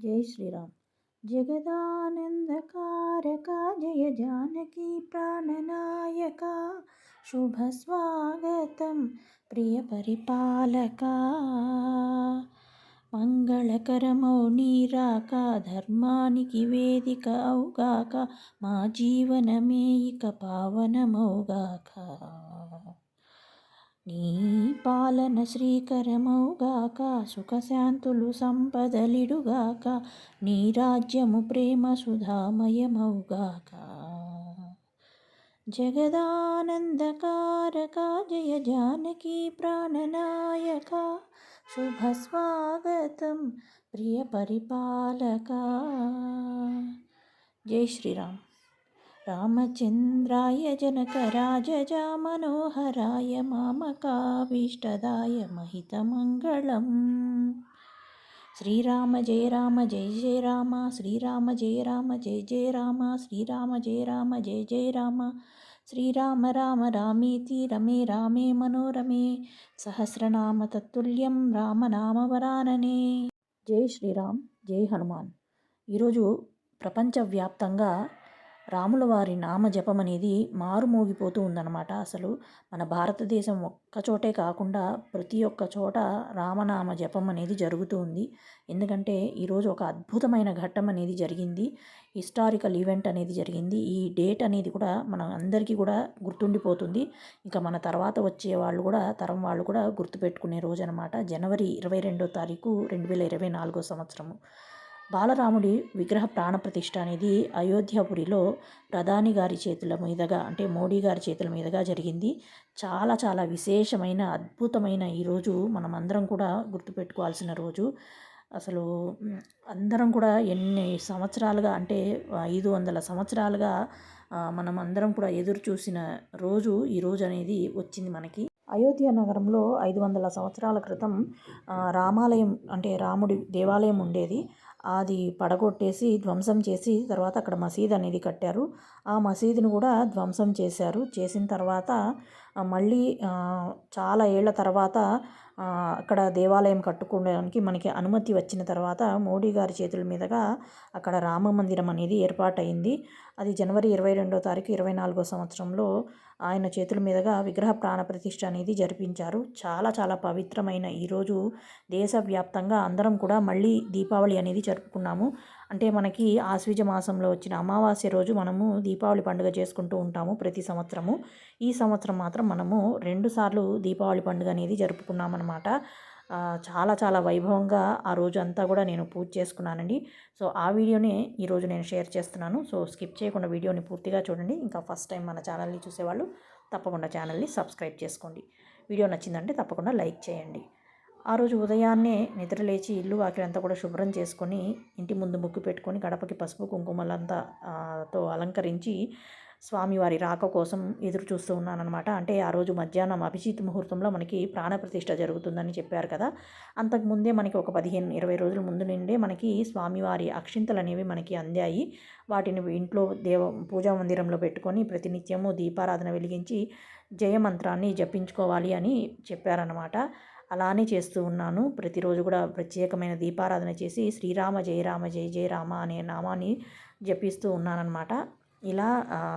జై శ్రీరామ్. జగదానందకారక జయ జానకి ప్రాణనాయక శుభ స్వాగతం ప్రియ పరిపాలక. మంగళకరమౌ నీరాక ధర్మానికి వేదిక అవుగాక మా జీవనమే ఇక పావనమౌగాక నీ పాలన శ్రీకరమౌగాక సుఖశాంతులు సంపదలిడుగాక నీ రాజ్యము ప్రేమ సుధామయమౌగాక జగదానందకారక జయ జానకి ప్రాణనాయక శుభస్వాగతం ప్రియ పరిపాలక. జై శ్రీరామ్. రామచంద్రాయ జనకరాజజామనోహరాయ మామకాభీష్టదాయ మహితమంగళం. శ్రీరామ జయ రామ జయ జయ రామ శ్రీరామ జయ రామ జయ జయ రామ శ్రీరామ జయ రామ జయ జయ రామ శ్రీరామ రామ రామేతి రమే రామే మనోరమే సహస్రనామ తత్తుల్యం రామనామవరాననే జై శ్రీరామ్ జై హనుమాన్. ఈరోజు ప్రపంచవ్యాప్తంగా రాముల వారి నామ జపం అనేది మారుమోగిపోతూ ఉందన్నమాట. అసలు మన భారతదేశం ఒక్క చోటే కాకుండా ప్రతి ఒక్క చోట రామనామ జపం అనేది జరుగుతూ ఉంది. ఎందుకంటే ఈరోజు ఒక అద్భుతమైన ఘట్టం అనేది జరిగింది. హిస్టారికల్ ఈవెంట్ అనేది జరిగింది. ఈ డేట్ అనేది కూడా మన అందరికీ కూడా గుర్తుండిపోతుంది. ఇంకా మన తర్వాత వచ్చే వాళ్ళు కూడా తరం వాళ్ళు కూడా గుర్తుపెట్టుకునే రోజు అనమాట జనవరి ఇరవై రెండో తారీఖు రెండు వేల ఇరవై నాలుగో సంవత్సరము. బాలరాముడి విగ్రహ ప్రాణప్రతిష్ఠ అనేది అయోధ్యపురిలో ప్రధాని గారి చేతుల మీదుగా అంటే మోడీ గారి చేతుల మీదుగా జరిగింది. చాలా చాలా విశేషమైన అద్భుతమైన ఈరోజు మనం అందరం కూడా గుర్తుపెట్టుకోవాల్సిన రోజు. అసలు అందరం కూడా ఎన్ని సంవత్సరాలుగా అంటే ఐదు వందల సంవత్సరాలుగా మనం అందరం కూడా ఎదురు చూసిన రోజు ఈ రోజు అనేది వచ్చింది మనకి. అయోధ్య నగరంలో ఐదు వందల సంవత్సరాల క్రితం రామాలయం అంటే రాముడి దేవాలయం ఉండేది. అది పడగొట్టేసి ధ్వంసం చేసి తర్వాత అక్కడ మసీద్ అనేది కట్టారు. ఆ మసీదును కూడా ధ్వంసం చేశారు. చేసిన తర్వాత మళ్ళీ చాలా ఏళ్ళ తర్వాత అక్కడ దేవాలయం కట్టుకోవడానికి మనకి అనుమతి వచ్చిన తర్వాత మోడీ గారి చేతుల మీదుగా అక్కడ రామ మందిరం అనేది ఏర్పాటైంది అది జనవరి ఇరవై రెండో తారీఖు ఇరవై నాలుగో సంవత్సరంలో ఆయన చేతుల మీదుగా విగ్రహ ప్రాణ ప్రతిష్ఠ అనేది జరిపించారు. చాలా చాలా పవిత్రమైన ఈరోజు దేశవ్యాప్తంగా అందరం కూడా మళ్ళీ దీపావళి అనేది జరుపుకున్నాము. అంటే మనకి ఆశ్వీజ మాసంలో వచ్చిన అమావాస్య రోజు మనము దీపావళి పండుగ చేసుకుంటూ ఉంటాము ప్రతి సంవత్సరము. ఈ సంవత్సరం మాత్రం మనము రెండుసార్లు దీపావళి పండుగ అనేది జరుపుకున్నామన్నమాట. చాలా చాలా వైభవంగా ఆ రోజు అంతా కూడా నేను పూజ చేసుకున్నానండి. సో ఆ వీడియోని ఈరోజు నేను షేర్ చేస్తున్నాను. సో స్కిప్ చేయకుండా వీడియోని పూర్తిగా చూడండి. ఇంకా ఫస్ట్ టైం మన ఛానల్ని చూసేవాళ్ళు తప్పకుండా ఛానల్ని సబ్స్క్రైబ్ చేసుకోండి. వీడియో నచ్చిందంటే తప్పకుండా లైక్ చేయండి. ఆ రోజు ఉదయాన్నే నిద్రలేచి ఇల్లు వాకిలంతా కూడా శుభ్రం చేసుకొని ఇంటి ముందు ముగ్గు పెట్టుకొని గడపకి పసుపు కుంకుమలంతా తో అలంకరించి స్వామివారి రాక కోసం ఎదురు చూస్తూ ఉన్నానమాట అంటే ఆ రోజు మధ్యాహ్నం అభిజిత్ ముహూర్తంలో మనకి ప్రాణప్రతిష్ఠ జరుగుతుందని చెప్పారు కదా. అంతకుముందే మనకి ఒక పదిహేను ఇరవై రోజుల ముందు నుండే మనకి స్వామివారి అక్షింతలు అనేవి మనకి అందాయి. వాటిని ఇంట్లో దేవ పూజా మందిరంలో పెట్టుకొని ప్రతినిత్యము దీపారాధన వెలిగించి జయమంత్రాన్ని జపించుకోవాలి అని చెప్పారనమాట అలానే చేస్తూ ఉన్నాను. ప్రతిరోజు కూడా ప్రత్యేకమైన దీపారాధన చేసి శ్రీరామ జయరామ జయ జయ రామ అనే నామాన్ని జపిస్తూ ఉన్నానన్నమాట. ఇలా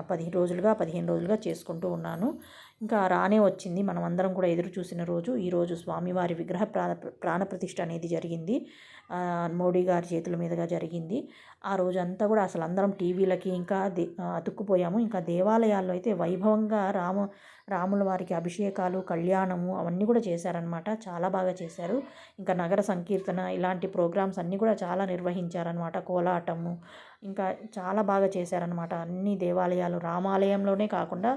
పదిహేను రోజులుగా పదిహేను రోజులుగా చేసుకుంటూ ఉన్నాను. ఇంకా రానే వచ్చింది. మనం అందరం కూడా ఎదురు చూసిన రోజు. ఈరోజు స్వామివారి విగ్రహ ప్రాణ ప్రాణప్రతిష్ఠ అనేది జరిగింది. మోడీ గారి చేతుల మీదుగా జరిగింది. ఆ రోజంతా కూడా అసలు అందరం టీవీలకి ఇంకా దే అతుక్కుపోయాము. ఇంకా దేవాలయాల్లో అయితే వైభవంగా రాము రాముల వారికి అభిషేకాలు కళ్యాణము అవన్నీ కూడా చేశారనమాట చాలా బాగా చేశారు. ఇంకా నగర సంకీర్తన ఇలాంటి ప్రోగ్రామ్స్ అన్నీ కూడా చాలా నిర్వహించారనమాట కోలాటము ఇంకా చాలా బాగా చేశారనమాట అన్ని దేవాలయాలు రామాలయంలోనే కాకుండా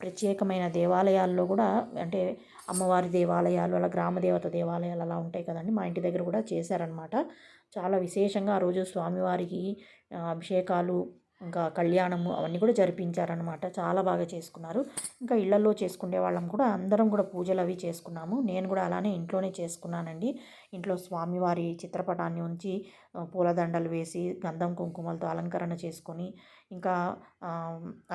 ప్రత్యేకమైన దేవాలయాల్లో కూడా అంటే అమ్మవారి దేవాలయాలు అలా గ్రామదేవత దేవాలయాలు అలా ఉంటాయి కదండి. మా ఇంటి దగ్గర కూడా చేశారనమాట చాలా విశేషంగా ఆ రోజు స్వామివారికి అభిషేకాలు ఇంకా కళ్యాణము అవన్నీ కూడా జరిపించారనమాట చాలా బాగా చేసుకున్నారు. ఇంకా ఇళ్ళలో చేసుకునే వాళ్ళం కూడా అందరం కూడా పూజలు అవి చేసుకున్నాము. నేను కూడా అలానే ఇంట్లోనే చేసుకున్నానండి. ఇంట్లో స్వామివారి చిత్రపటాన్ని ఉంచి పూలదండలు వేసి గంధం కుంకుమలతో అలంకరణ చేసుకొని ఇంకా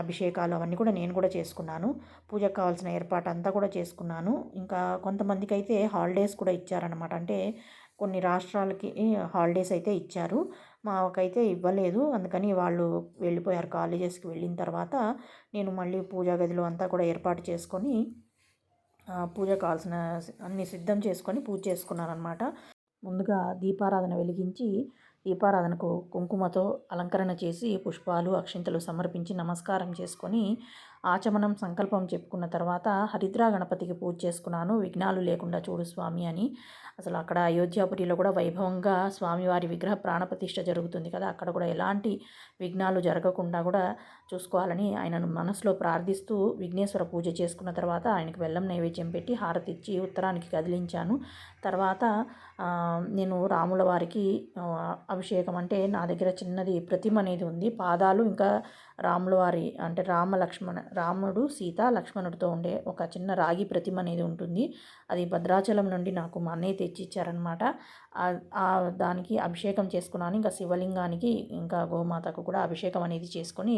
అభిషేకాలు అవన్నీ కూడా నేను కూడా చేసుకున్నాను. పూజకు కావాల్సిన ఏర్పాటు అంతా కూడా చేసుకున్నాను. ఇంకా కొంతమందికి అయితే హాలిడేస్ కూడా ఇచ్చారనమాట అంటే కొన్ని రాష్ట్రాలకి హాలిడేస్ అయితే ఇచ్చారు. మాకైతే ఇవ్వలేదు. అందుకని వాళ్ళు వెళ్ళిపోయారు కాలేజెస్కి వెళ్ళిన తర్వాత నేను మళ్ళీ పూజా గదిలో అంతా కూడా ఏర్పాటు చేసుకొని పూజ కావాల్సిన అన్ని సిద్ధం చేసుకొని పూజ చేసుకున్నాను అనమాట ముందుగా దీపారాధన వెలిగించి దీపారాధనకు కుంకుమతో అలంకరణ చేసి పుష్పాలు అక్షింతలు సమర్పించి నమస్కారం చేసుకొని ఆచమనం సంకల్పం చెప్పుకున్న తర్వాత హరిద్రా గణపతికి పూజ చేసుకున్నాను. విఘ్నాలు లేకుండా చూడు స్వామి అని. అసలు అక్కడ అయోధ్యాపురిలో కూడా వైభవంగా స్వామివారి విగ్రహ ప్రాణప్రతిష్ఠ జరుగుతుంది కదా. అక్కడ కూడా ఎలాంటి విఘ్నాలు జరగకుండా కూడా చూసుకోవాలని ఆయనను మనసులో ప్రార్థిస్తూ విఘ్నేశ్వర పూజ చేసుకున్న తర్వాత ఆయనకు వెల్లం నైవేద్యం పెట్టి హారతి ఇచ్చి ఉత్తరానికి కదిలించాను. తర్వాత నేను రాముల వారికి అభిషేకం అంటే నా దగ్గర చిన్నది ప్రతిమ అనేది ఉంది. పాదాలు ఇంకా రాముల వారి అంటే రామ లక్ష్మణ రాముడు సీత లక్ష్మణుడితో ఉండే ఒక చిన్న రాగి ప్రతిమ అనేది ఉంటుంది. అది భద్రాచలం నుండి నాకు మా అన్నయ్య తెచ్చిచ్చారనమాట దానికి అభిషేకం చేసుకున్నాను. ఇంకా శివలింగానికి ఇంకా గోమాతకు కూడా అభిషేకం అనేది చేసుకొని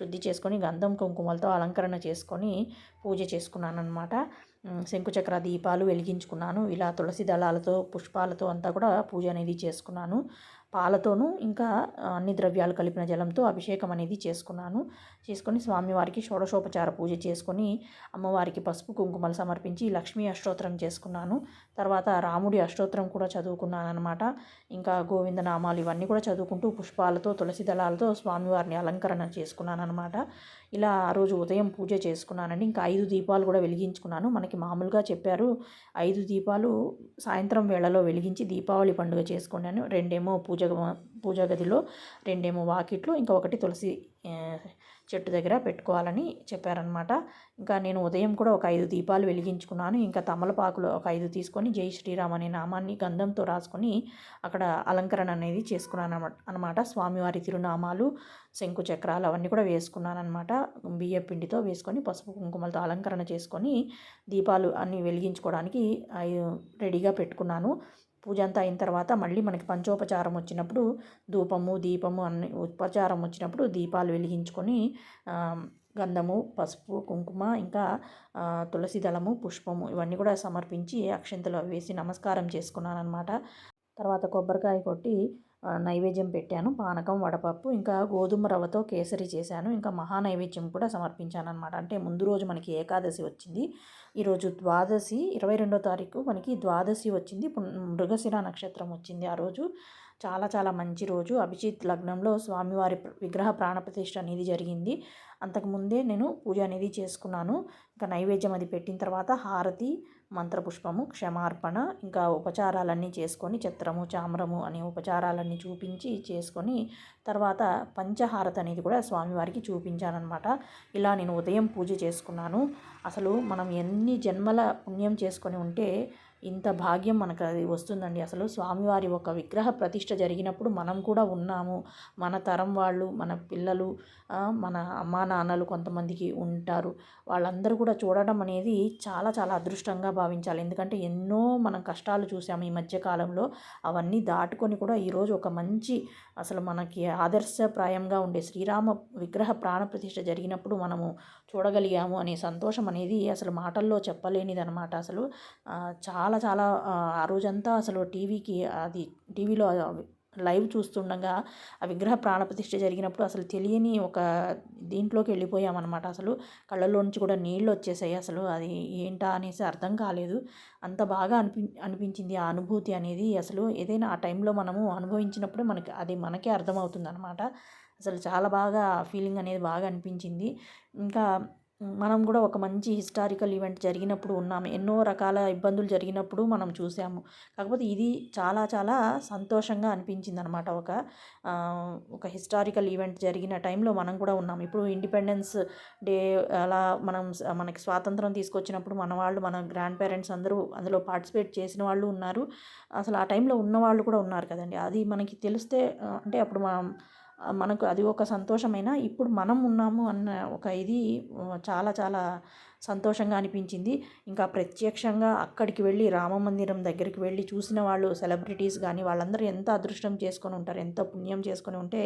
శుద్ధి చేసుకొని గంధం కుంకుమలతో అలంకరణ చేసుకొని పూజ చేసుకున్నాను అనమాట శంకుచక్ర దీపాలు వెలిగించుకున్నాను. ఇలా తులసి దళాలతో పుష్పాలతో అంతా కూడా పూజ అనేది చేసుకున్నాను. పాలతోనూ ఇంకా అన్ని ద్రవ్యాలు కలిపిన జలంతో అభిషేకం అనేది చేసుకున్నాను. చేసుకొని స్వామివారికి షోడశోపచార పూజ చేసుకొని అమ్మవారికి పసుపు కుంకుమలు సమర్పించి లక్ష్మీ అష్టోత్తరం చేసుకున్నాను. తర్వాత రాముడి అష్టోత్తరం కూడా చదువుకున్నాను అనమాట ఇంకా గోవింద నామాలు ఇవన్నీ కూడా చదువుకుంటూ పుష్పాలతో తులసి దళాలతో స్వామివారిని అలంకరణ చేసుకున్నాను అనమాట ఇలా ఆ రోజు ఉదయం పూజ చేసుకున్నానండి. ఇంకా ఐదు దీపాలు కూడా వెలిగించుకున్నాను. మనకి మామూలుగా చెప్పారు ఐదు దీపాలు సాయంత్రం వేళలో వెలిగించి దీపావళి పండుగ చేసుకున్నాను. రెండేమో పూజ పూజ గదిలో రెండేమో వాకిట్లో ఇంకా ఒకటి తులసి చెట్టు దగ్గర పెట్టుకోవాలని చెప్పారనమాట ఇంకా నేను ఉదయం కూడా ఒక ఐదు దీపాలు వెలిగించుకున్నాను. ఇంకా తమలపాకులు ఒక ఐదు తీసుకొని జై శ్రీరామ్ అనే నామాన్ని గంధంతో రాసుకొని అక్కడ అలంకరణ అనేది చేసుకున్నాను అనమాట స్వామివారి తిరునామాలు శంకు చక్రాలు అవన్నీ కూడా వేసుకున్నాను అనమాట బియ్య పిండితో వేసుకొని పసుపు కుంకుమలతో అలంకరణ చేసుకొని దీపాలు అన్నీ వెలిగించుకోవడానికి రెడీగా పెట్టుకున్నాను. పూజ అంతా అయిన తర్వాత మళ్ళీ మనకి పంచోపచారం వచ్చినప్పుడు ధూపము దీపము అన్ని ఉపచారం వచ్చినప్పుడు దీపాలు వెలిగించుకొని గంధము పసుపు కుంకుమ ఇంకా తులసి దళము పుష్పము ఇవన్నీ కూడా సమర్పించి అక్షంతలు వేసి నమస్కారం చేసుకున్నాను అనమాట తర్వాత కొబ్బరికాయ కొట్టి నైవేద్యం పెట్టాను పానకం వడపప్పు ఇంకా గోధుమ రవ్వతో కేసరి చేశాను. ఇంకా మహా నైవేద్యం కూడా సమర్పించాను అనమాట అంటే ముందు రోజు మనకి ఏకాదశి వచ్చింది. ఈరోజు ద్వాదశి ఇరవై రెండో తారీఖు మనకి ద్వాదశి వచ్చింది. మృగశిర నక్షత్రం వచ్చింది ఆ రోజు. చాలా చాలా మంచి రోజు. అభిజిత్ లగ్నంలో స్వామివారి విగ్రహ ప్రాణప్రతిష్ఠ అనేది జరిగింది. అంతకుముందే నేను పూజ అనేది చేసుకున్నాను. ఇంకా నైవేద్యం అది పెట్టిన తర్వాత హారతి మంత్రపుష్పము క్షమార్పణ ఇంకా ఉపచారాలన్నీ చేసుకొని చిత్రము చామ్రము అనే ఉపచారాలన్నీ చూపించి చేసుకొని తర్వాత పంచహారతి అనేది కూడా స్వామివారికి చూపించానమాట ఇలా నేను ఉదయం పూజ చేసుకున్నాను. అసలు మనం ఎన్ని జన్మల పుణ్యం చేసుకొని ఉంటే ఇంత భాగ్యం మనకు అది వస్తుందండి. అసలు స్వామివారి ఒక విగ్రహ ప్రతిష్ట జరిగినప్పుడు మనం కూడా ఉన్నాము. మన తరం వాళ్ళు మన పిల్లలు మన అమ్మా నాన్నలు కొంతమందికి ఉంటారు. వాళ్ళందరూ కూడా చూడడం అనేది చాలా చాలా అదృష్టంగా భావించాలి. ఎందుకంటే ఎన్నో మనం కష్టాలు చూసాము ఈ మధ్యకాలంలో అవన్నీ దాటుకొని కూడా ఈరోజు ఒక మంచి అసలు మనకి ఆదర్శప్రాయంగా ఉండే శ్రీరామ విగ్రహ ప్రాణప్రతిష్ఠ జరిగినప్పుడు మనము చూడగలిగాము అనే సంతోషం అనేది అసలు మాటల్లో చెప్పలేనిదనమాట అసలు చాలా చాలా ఆ రోజంతా అసలు టీవీకి అది టీవీలో లైవ్ చూస్తుండగా ఆ విగ్రహ ప్రాణప్రతిష్ఠ జరిగినప్పుడు అసలు తెలియని ఒక దీంట్లోకి వెళ్ళిపోయామన్నమాట అసలు. కళ్ళల్లో నుంచి కూడా నీళ్ళు వచ్చేసాయి అసలు. అది ఏంటా అనేసి అర్థం కాలేదు. అంత బాగా అనిపి అనిపించింది ఆ అనుభూతి అనేది. అసలు ఏదైనా ఆ టైంలో మనము అనుభవించినప్పుడే మనకి అది మనకే అర్థమవుతుంది అనమాట అసలు చాలా బాగా ఫీలింగ్ అనేది బాగా అనిపించింది. ఇంకా మనం కూడా ఒక మంచి హిస్టారికల్ ఈవెంట్ జరిగినప్పుడు ఉన్నాము. ఎన్నో రకాల ఇబ్బందులు జరిగినప్పుడు మనం చూసాము. కాకపోతే ఇది చాలా చాలా సంతోషంగా అనిపించింది అనమాట ఒక ఒక హిస్టారికల్ ఈవెంట్ జరిగిన టైంలో మనం కూడా ఉన్నాం ఇప్పుడు ఇండిపెండెన్స్ డే అలా మనం మనకి స్వాతంత్రం తీసుకొచ్చినప్పుడు మన వాళ్ళు మన గ్రాండ్ పేరెంట్స్ అందరూ అందులో పార్టిసిపేట్ చేసిన వాళ్ళు ఉన్నారు. అసలు ఆ టైంలో ఉన్న వాళ్ళు కూడా ఉన్నారు కదండి. అది మనకి తెలిస్తే అంటే అప్పుడు మనం మనకు అది ఒక సంతోషమైన ఇప్పుడు మనం ఉన్నాము అన్న ఒక ఇది చాలా చాలా సంతోషంగా అనిపించింది. ఇంకా ప్రత్యక్షంగా అక్కడికి వెళ్ళి రామ మందిరం దగ్గరికి వెళ్ళి చూసిన వాళ్ళు సెలబ్రిటీస్ కానీ వాళ్ళందరూ ఎంత అదృష్టం చేసుకొని ఉంటారు ఎంత పుణ్యం చేసుకొని ఉంటే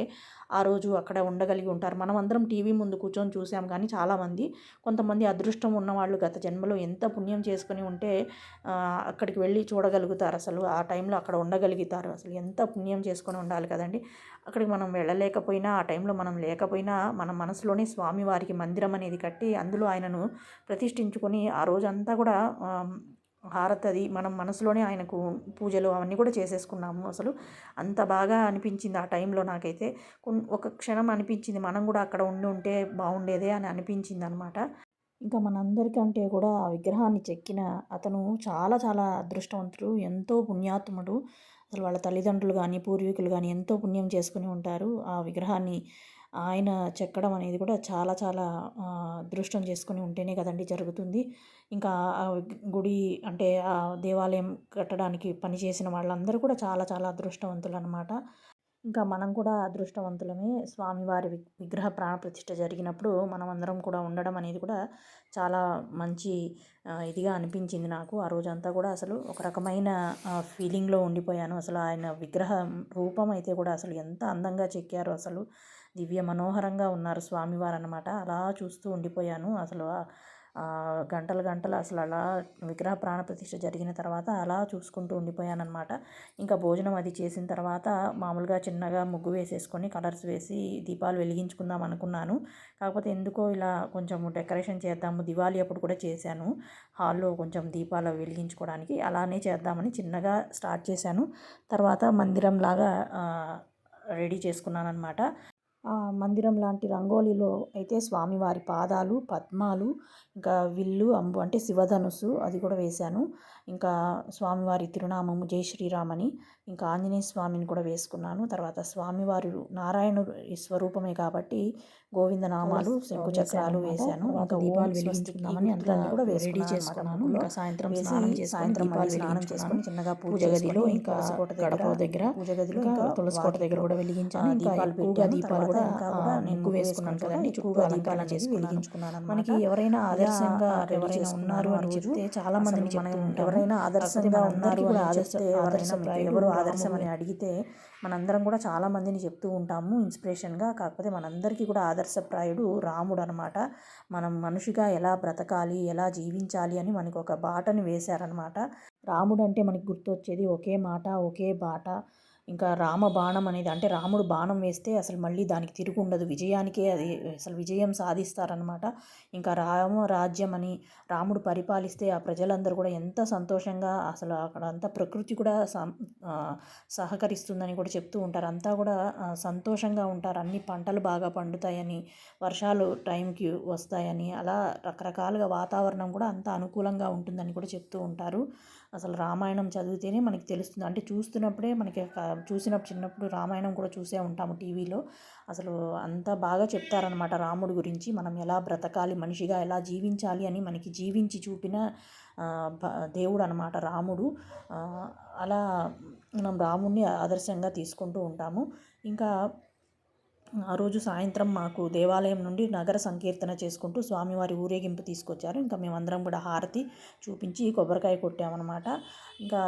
ఆ రోజు అక్కడ ఉండగలిగి ఉంటారు. మనం అందరం టీవీ ముందు కూర్చొని చూసాం కానీ చాలామంది కొంతమంది అదృష్టం ఉన్నవాళ్ళు గత జన్మలో ఎంత పుణ్యం చేసుకొని ఉంటే అక్కడికి వెళ్ళి చూడగలుగుతారు. అసలు ఆ టైంలో అక్కడ ఉండగలుగుతారు. అసలు ఎంత పుణ్యం చేసుకొని ఉండాలి కదండి. అక్కడికి మనం వెళ్ళలేకపోయినా ఆ టైంలో మనం లేకపోయినా మన మనసులోనే స్వామివారికి మందిరం అనేది కట్టి అందులో ఆయనను ప్రతిష్ఠించుకొని ఆ రోజంతా కూడా హారతది మనం మనసులోనే ఆయనకు పూజలు అవన్నీ కూడా చేసేసుకున్నాము అసలు. అంత బాగా అనిపించింది ఆ టైంలో నాకైతే. ఒక క్షణం అనిపించింది. మనం కూడా అక్కడ ఉండి ఉంటే బాగుండేదే అని అనిపించింది అనమాట ఇంకా మనందరికంటే కూడా ఆ విగ్రహాన్ని చెక్కిన అతను చాలా చాలా అదృష్టవంతుడు ఎంతో పుణ్యాత్ముడు. అసలు వాళ్ళ తల్లిదండ్రులు కానీ పూర్వీకులు కానీ ఎంతో పుణ్యం చేసుకుని ఉంటారు. ఆ విగ్రహాన్ని ఆయన చెక్కడం అనేది కూడా చాలా చాలా అదృష్టం చేసుకుని ఉంటేనే కదండి జరుగుతుంది. ఇంకా గుడి అంటే ఆ దేవాలయం కట్టడానికి పనిచేసిన వాళ్ళందరూ కూడా చాలా చాలా అదృష్టవంతులు అనమాట ఇంకా మనం కూడా అదృష్టవంతులమే. స్వామివారి విగ్రహ ప్రాణప్రతిష్ఠ జరిగినప్పుడు మనం అందరం కూడా ఉండడం అనేది కూడా చాలా మంచి ఇదిగా అనిపించింది నాకు. ఆ రోజంతా కూడా అసలు ఒక రకమైన ఫీలింగ్లో ఉండిపోయాను. అసలు ఆయన విగ్రహం రూపం అయితే కూడా అసలు ఎంత అందంగా చెక్కారు అసలు. దివ్య మనోహరంగా ఉన్నారు స్వామివారు అనమాట అలా చూస్తూ ఉండిపోయాను. అసలు గంటలు గంటలు అసలు అలా విగ్రహ ప్రాణప్రతిష్ఠ జరిగిన తర్వాత అలా చూసుకుంటూ ఉండిపోయానమాట ఇంకా భోజనం అది చేసిన తర్వాత మామూలుగా చిన్నగా ముగ్గు వేసేసుకొని కలర్స్ వేసి దీపాలు వెలిగించుకుందాం అనుకున్నాను. కాకపోతే ఎందుకో ఇలా కొంచెం డెకరేషన్ చేద్దాము దివాళీ అప్పుడు కూడా చేశాను. హాల్లో కొంచెం దీపాలు వెలిగించుకోవడానికి అలానే చేద్దామని చిన్నగా స్టార్ట్ చేశాను. తర్వాత మందిరం లాగా రెడీ చేసుకున్నాను అనమాట మందిరం లాంటి రంగోలీలో అయితే స్వామివారి పాదాలు పద్మాలు ఇంకా విల్లు అంబు అంటే శివధనుస్సు అది కూడా వేశాను. ఇంకా స్వామివారి తిరునామము జై శ్రీరామ్ అని ఇంకా ఆంజనేయ స్వామిని కూడా వేసుకున్నాను. తర్వాత స్వామివారి నారాయణుడు స్వరూపమే కాబట్టి గోవింద నామాలు శంకు చక్రాలు వేశాను. ఇంకా దీపాలు వెలిగించుకుందామని అంతా కూడా రెడీ చేసుకున్నాను. ఇంకా సాయంత్రం స్నానం చేసి సాయంత్రం మళ్ళీ స్నానం చేసుకుని చిన్నగా పూజ గదిలో ఇంకా గడప దగ్గర పూజ గదిలో ఇంకా తులసి కోట దగ్గర కూడా వెలిగించాను. దీపాలు ఎక్కువగా దీపాలు కూడా ఇంకా నేను వేసుకున్నాను కదండి. ఎక్కువగా దీపాలు అనేది వెలిగించుకున్నాను మనకి ఎవరైనా ఆదర్శంగా ఎవరైనా ఉన్నారు అని చెప్తే చాలా చెప్తూ ఎవరైనా ఆదర్శంగా ఉన్నారు కూడా ఆదర్శ ఎవరైనా ఎవరు ఆదర్శం అని అడిగితే మనందరం కూడా చాలామందిని చెప్తూ ఉంటాము ఇన్స్పిరేషన్గా కాకపోతే మనందరికీ కూడా ఆదర్శప్రాయుడు రాముడు అనమాట మనం మనిషిగా ఎలా బ్రతకాలి ఎలా జీవించాలి అని మనకు ఒక బాటని వేశారనమాట రాముడు అంటే మనకి గుర్తొచ్చేది ఒకే మాట ఒకే బాట. ఇంకా రామ బాణం అనేది అంటే రాముడు బాణం వేస్తే అసలు మళ్ళీ దానికి తిరుగు ఉండదు. విజయానికే అది అసలు విజయం సాధిస్తారనమాట ఇంకా రామ రాజ్యం అని రాముడు పరిపాలిస్తే ఆ ప్రజలందరూ కూడా ఎంత సంతోషంగా అసలు అక్కడ అంతా ప్రకృతి కూడా సహకరిస్తుందని కూడా చెప్తూ ఉంటారు. అంతా కూడా సంతోషంగా ఉంటారు. అన్ని పంటలు బాగా పండుతాయని వర్షాలు టైంకి వస్తాయని అలా రకరకాలుగా వాతావరణం కూడా అంత అనుకూలంగా ఉంటుందని కూడా చెప్తూ ఉంటారు. అసలు రామాయణం చదివితేనే మనకి తెలుస్తుంది. అంటే చూస్తున్నప్పుడే మనకి చూసినప్పుడు చిన్నప్పుడు రామాయణం కూడా చూసే ఉంటాము టీవీలో. అసలు అంత బాగా చెప్తారనమాట రాముడి గురించి. మనం ఎలా బ్రతకాలి మనిషిగా ఎలా జీవించాలి అని మనకి జీవించి చూపిన దేవుడు అనమాట రాముడు. అలా మనం రాముడిని ఆదర్శంగా తీసుకుంటూ ఉంటాము. ఇంకా ఆ రోజు సాయంత్రం మాకు దేవాలయం నుండి నగర సంకీర్తన చేసుకుంటూ స్వామివారి ఊరేగింపు తీసుకొచ్చారు. ఇంకా మేమందరం కూడా హారతి చూపించి కొబ్బరికాయ కొట్టామన్నమాట. ఇంకా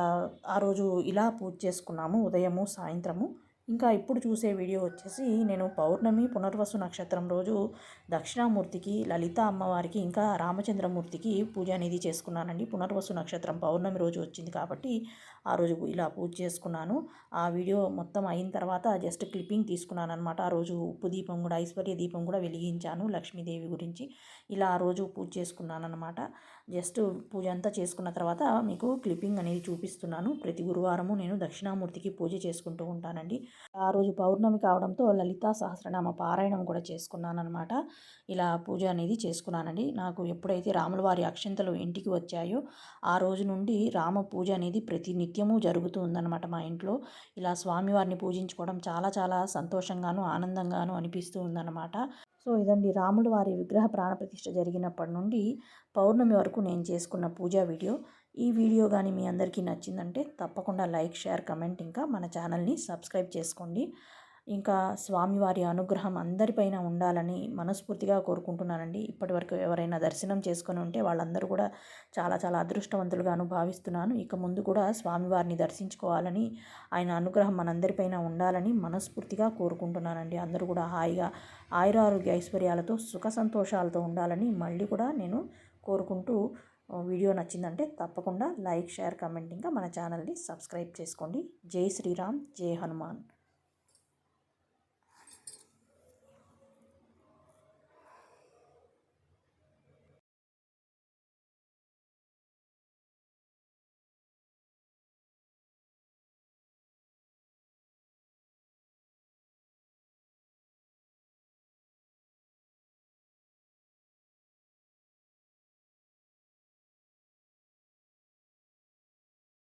ఆ రోజు ఇలా పూజ చేసుకున్నాము. ఉదయము సాయంత్రము ఇంకా ఇప్పుడు చూసే వీడియో వచ్చేసి నేను పౌర్ణమి పునర్వసు నక్షత్రం రోజు దక్షిణామూర్తికి లలిత అమ్మవారికి ఇంకా రామచంద్రమూర్తికి పూజ అనేది చేసుకున్నానండి. పునర్వసు నక్షత్రం పౌర్ణమి రోజు వచ్చింది కాబట్టి ఆ రోజు ఇలా పూజ చేసుకున్నాను. ఆ వీడియో మొత్తం అయిన తర్వాత జస్ట్ క్లిప్పింగ్ తీసుకున్నాను అనమాట ఆ రోజు ఉప్పు దీపం కూడా ఐశ్వర్య దీపం కూడా వెలిగించాను లక్ష్మీదేవి గురించి. ఇలా ఆ రోజు పూజ చేసుకున్నాను అనమాట జస్ట్ పూజ అంతా చేసుకున్న తర్వాత మీకు క్లిప్పింగ్ అనేది చూపిస్తున్నాను. ప్రతి గురువారము నేను దక్షిణామూర్తికి పూజ చేసుకుంటూ ఉంటానండి. ఆ రోజు పౌర్ణమి కావడంతో లలితా సహస్రనామ పారాయణం కూడా చేసుకున్నాను అనమాట ఇలా పూజ అనేది చేసుకున్నానండి. నాకు ఎప్పుడైతే రాముల వారి అక్షంతలు ఇంటికి వచ్చాయో ఆ రోజు నుండి రామ పూజ అనేది ప్రతి నిత్యము జరుగుతూ ఉందన్నమాట మా ఇంట్లో. ఇలా స్వామివారిని పూజించుకోవడం చాలా చాలా సంతోషంగాను ఆనందంగాను అనిపిస్తూ ఉందన్నమాట. సో ఇదండి రాముడు వారి విగ్రహ ప్రాణప్రతిష్ఠ జరిగినప్పటి నుండి పౌర్ణమి వరకు నేను చేసుకున్న పూజా వీడియో. ఈ వీడియో కానీ మీ అందరికీ నచ్చిందంటే తప్పకుండా లైక్ షేర్ కమెంట్ ఇంకా మన ఛానల్ని సబ్స్క్రైబ్ చేసుకోండి. ఇంకా స్వామివారి అనుగ్రహం అందరిపైన ఉండాలని మనస్ఫూర్తిగా కోరుకుంటున్నానండి. ఇప్పటివరకు ఎవరైనా దర్శనం చేసుకొని ఉంటే వాళ్ళందరూ కూడా చాలా చాలా అదృష్టవంతులుగాను భావిస్తున్నాను. ఇక ముందు కూడా స్వామివారిని దర్శించుకోవాలని ఆయన అనుగ్రహం మనందరిపైన ఉండాలని మనస్ఫూర్తిగా కోరుకుంటున్నానండి. అందరూ కూడా హాయిగా ఆయురారోగ్య ఐశ్వర్యాలతో సుఖ సంతోషాలతో ఉండాలని మళ్ళీ కూడా నేను కోరుకుంటూ వీడియో నచ్చిందంటే తప్పకుండా లైక్ షేర్ కమెంట్. ఇంకా మన ఛానల్ని సబ్స్క్రైబ్ చేసుకోండి. జై శ్రీరామ్ జై హనుమాన్.